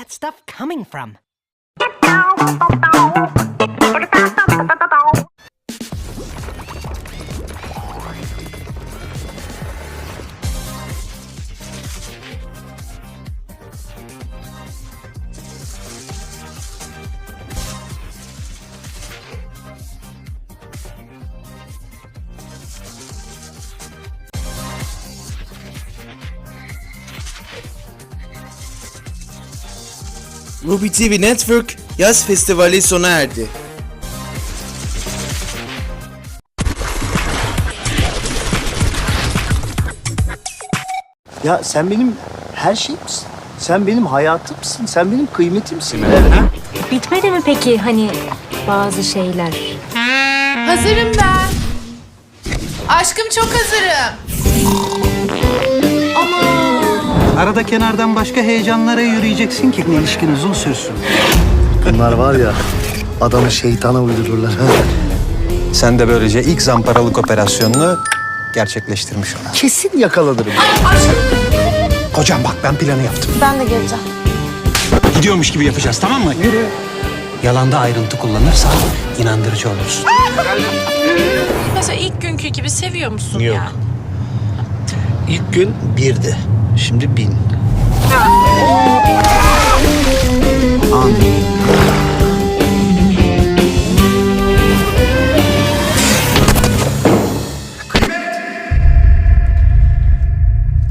That stuff coming from? Ruby TV Network yaz festivali sona erdi. Ya sen benim her şeyimsin. Sen benim hayatımsın. Sen benim kıymetimsin. Bitmedi mi peki hani bazı şeyler? Hazırım ben. Aşkım çok hazırım. Arada kenardan başka heyecanlara yürüyeceksin ki ilişkin uzun sürsün. Bunlar var ya adamı şeytana uydururlar. Sen de böylece ilk zamparalık operasyonunu gerçekleştirmiş ol. Kesin yakalanırım. Hocam bak ben planı yaptım. Ben de geleceğim. Gidiyormuş gibi yapacağız tamam mı? Yürü. Yalanda ayrıntı kullanırsan inandırıcı olursun. Mesela ilk günkü gibi seviyor musun Yok. ya? İlk gün birdi. Şimdi bin. Amin.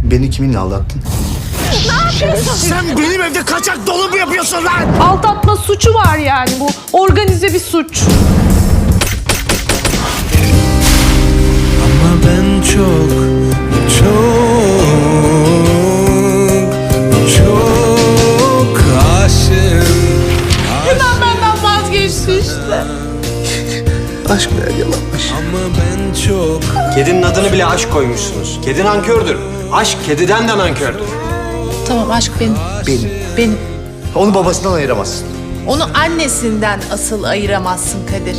Beni kiminle aldattın? Sen benim evde kaçak dolu mu yapıyorsun lan? Aldatma suçu var yani bu. Organize bir suç. Ama ben çok, çok, Aşk meğer yalanmış. Ama ben çok, Kedinin adını bile aşk koymuşsunuz. Kedi nankördür. Aşk kediden de nankördür. Tamam aşk benim. Benim. Benim. Onu babasından ayıramazsın. Onu annesinden asıl ayıramazsın Kadir.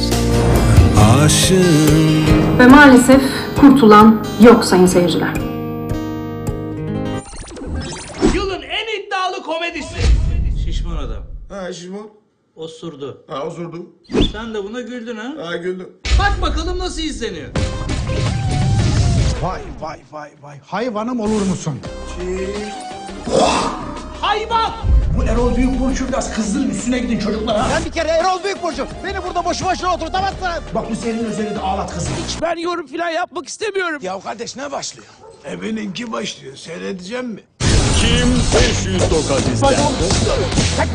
aşığım. Ve maalesef kurtulan yok sayın seyirciler. Yılın en iddialı komedisi. Şişman adam. Ha şişman. Osurdu. Ha osurdu. Sen de buna güldün ha? Ha güldüm. Bak bakalım nasıl izleniyor. Vay vay vay vay. Hayvanım olur musun? Hayvan! Bu Erol Büyükburcu biraz kızdırın üstüne gidin çocuklar ha. Ben bir kere Erol Büyükburcu. Beni burada boşu boşuna oturtamazsın. Bak bu senin özelinde ağlat kızı. Ben yorum falan yapmak istemiyorum. Ya kardeş ne başlıyor? E benimki başlıyor. Seyredeceğim mi? Tek bir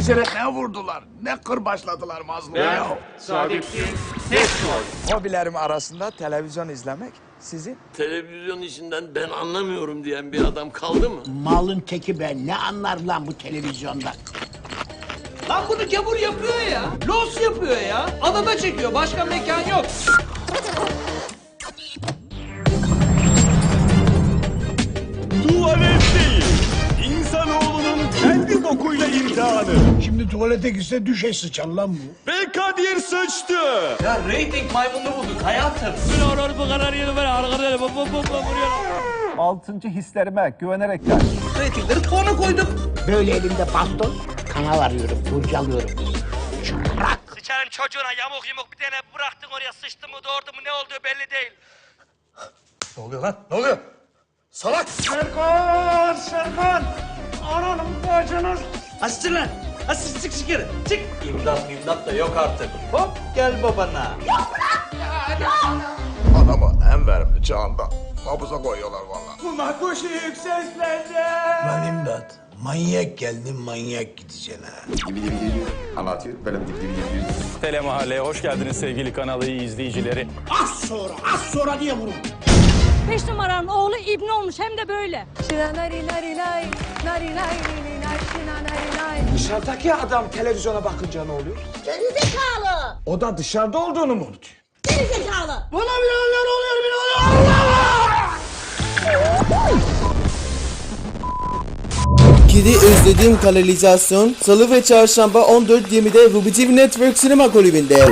kere ne vurdular, ne kırbaçladılar mazlum ya. Hobilerim arasında televizyon izlemek sizin. Televizyon işinden ben anlamıyorum diyen bir adam kaldı mı? Malın teki ben. Ne anlar lan bu televizyondan? Lan bunu gavur yapıyor ya. Los yapıyor ya. Adada çekiyor. Başka mekan yok. Şimdi tuvalete gitse düşe sıçar lan bu. Ya rating maymununu bulduk hayatım. Altıncı hislerime güvenerek gel. Ratingleri puana koyduk. Böyle elimde baston, kanal arıyorum, kurcalıyorum. Sıçarın çocuğuna yamuk yumuk bir tane bıraktın oraya sıçtı mı doğurdu mu ne olduğu belli değil. Ne oluyor lan? Ne oluyor? Salak! Serkan! Serkan! Ananın bacını! Açtır lan! Açtır çık çık yere! Çık! İmdat imdat da yok artık. Hop gel babana. Adamı en verimli çağında hapusa koyuyorlar valla. Buna koşu yükseltlendi. Lan imdat, manyak geldin manyak gideceksin ha. Tele Mahalle'ye hoş geldiniz sevgili kanalı izleyicileri. Az sonra, az sonra diye vurun. Beş numaranın oğlu İbni olmuş hem de böyle. Dışarıdaki adam televizyona bakınca ne oluyor? O da dışarıda olduğunu mu unutuyor? Kedi Özledim kanalizasyon Salı ve Çarşamba 14.20'de Ruby TV Network sinema kulübünde.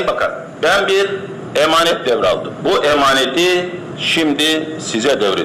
Sayın Bakan, ben bir emanet devraldım. Bu emaneti şimdi size devrediyorum.